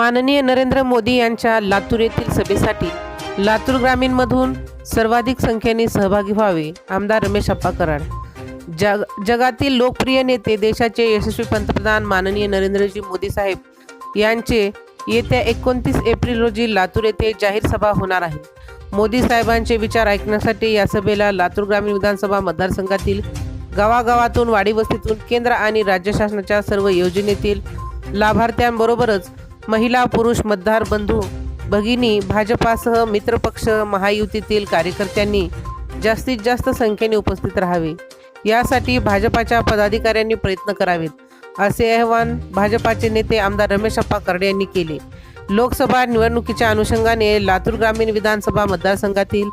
माननीय नरेंद्र मोदी यांच्या लातूर येथील सभेसाठी लातूर ग्रामीणमधून सर्वाधिक संख्येने सहभागी व्हावे आमदार रमेश अप्पा कराड जग जगातील लोकप्रिय नेते देशाचे यशस्वी पंतप्रधान माननीय नरेंद्रजी मोदी साहेब यांचे येत्या एकोणतीस एप्रिल रोजी लातूर येथे जाहीर सभा होणार आहे. मोदी साहेबांचे विचार ऐकण्यासाठी या सभेला लातूर ग्रामीण विधानसभा मतदारसंघातील गावागावातून वाडीवस्तीतून केंद्र आणि राज्य शासनाच्या सर्व योजनेतील लाभार्थ्यांबरोबरच महिला पुरुष मतदार बंधू भगिनी भाजपासह मित्रपक्ष महायुतीतील कार्यकर्त्यांनी जास्तीत जास्त संख्येने उपस्थित राहावे. यासाठी भाजपाच्या पदाधिकाऱ्यांनी प्रयत्न करावेत असे आवाहन भाजपाचे नेते आमदार रमेश अप्पा करडे यांनी केले. लोकसभा निवडणुकीच्या अनुषंगाने लातूर ग्रामीण विधानसभा मतदारसंघातील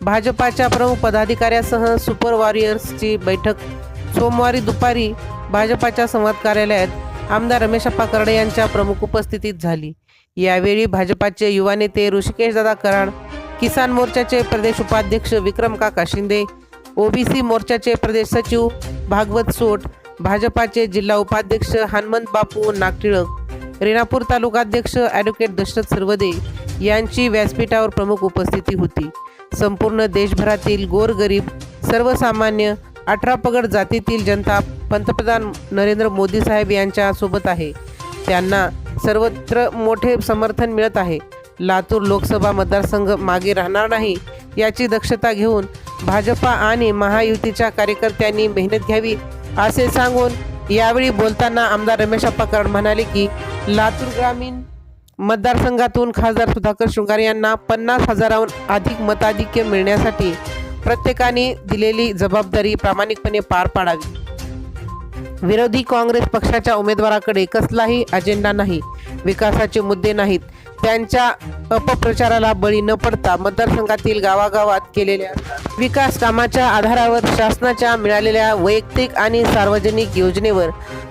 भाजपाच्या प्रमुख पदाधिकाऱ्यासह सुपर वॉरियर्सची बैठक सोमवारी दुपारी भाजपाच्या संवाद कार्यालयात आमदार रमेश अप्पा यांच्या प्रमुख उपस्थितीत झाली. यावेळी भाजपाचे युवा नेते ऋषिकेशदादा कराड किसान मोर्चाचे प्रदेश उपाध्यक्ष विक्रम काका शिंदे ओबीसी मोर्चाचे प्रदेश सचिव भागवत सोट भाजपाचे जिल्हा उपाध्यक्ष हनुमंत बापू नागटिळक रेणापूर तालुकाध्यक्ष ॲडव्होकेट दशरथ सर्वदे यांची व्यासपीठावर प्रमुख उपस्थिती होती. संपूर्ण देशभरातील गोरगरीब सर्वसामान्य अठरा पगड जातीतील जनता पंतप्रधान नरेंद्र मोदी साहेब यांच्यासोबत आहे. त्यांना सर्वत्र मोठे समर्थन मिळत आहे. लातूर लोकसभा मतदारसंघ मागे राहणार नाही याची दक्षता घेऊन भाजपा आणि महायुतीच्या कार्यकर्त्यांनी मेहनत घ्यावी असे सांगून यावेळी बोलताना आमदार रमेश अप्पा म्हणाले की लातूर ग्रामीण मतदारसंघातून खासदार सुधाकर शृंगारे यांना पन्नास हजाराहून अधिक मताधिक्य मिळण्यासाठी प्रत्येकाने दिलेली जबाबदारी प्रामाणिकपणे पार पाडावी. विरोधी काँग्रेस पक्षाच्या उमेदवाराकडे कसलाही अजेंडा नाही विकासाचे मुद्दे नाहीत त्यांच्या अपप्रचाराला बळी न पडता मतदारसंघातील गावागावात केलेल्या विकास कामाच्या आधारावर शासनाच्या मिळालेल्या वैयक्तिक आणि सार्वजनिक योजनेवर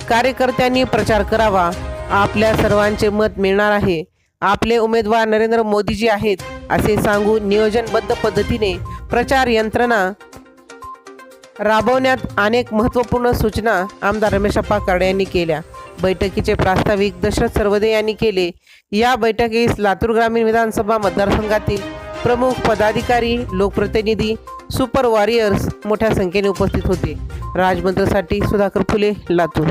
कार्यकर्त्यांनी प्रचार करावा. आपल्या सर्वांचे मत मिळणार आहे. आपले उमेदवार नरेंद्र मोदीजी आहेत असे सांगून नियोजनबद्ध पद्धतीने प्रचार यंत्रणा राबवण्यात अनेक महत्त्वपूर्ण सूचना आमदार रमेशप्पा करडे यांनी केल्या. बैठकीचे प्रास्ताविक दशरथ सर्वदे यांनी केले. या बैठकीस लातूर ग्रामीण विधानसभा मतदारसंघातील प्रमुख पदाधिकारी लोकप्रतिनिधी सुपर वॉरियर्स मोठ्या संख्येने उपस्थित होते. राजमंत्रसाठी सुधाकर फुले लातूर.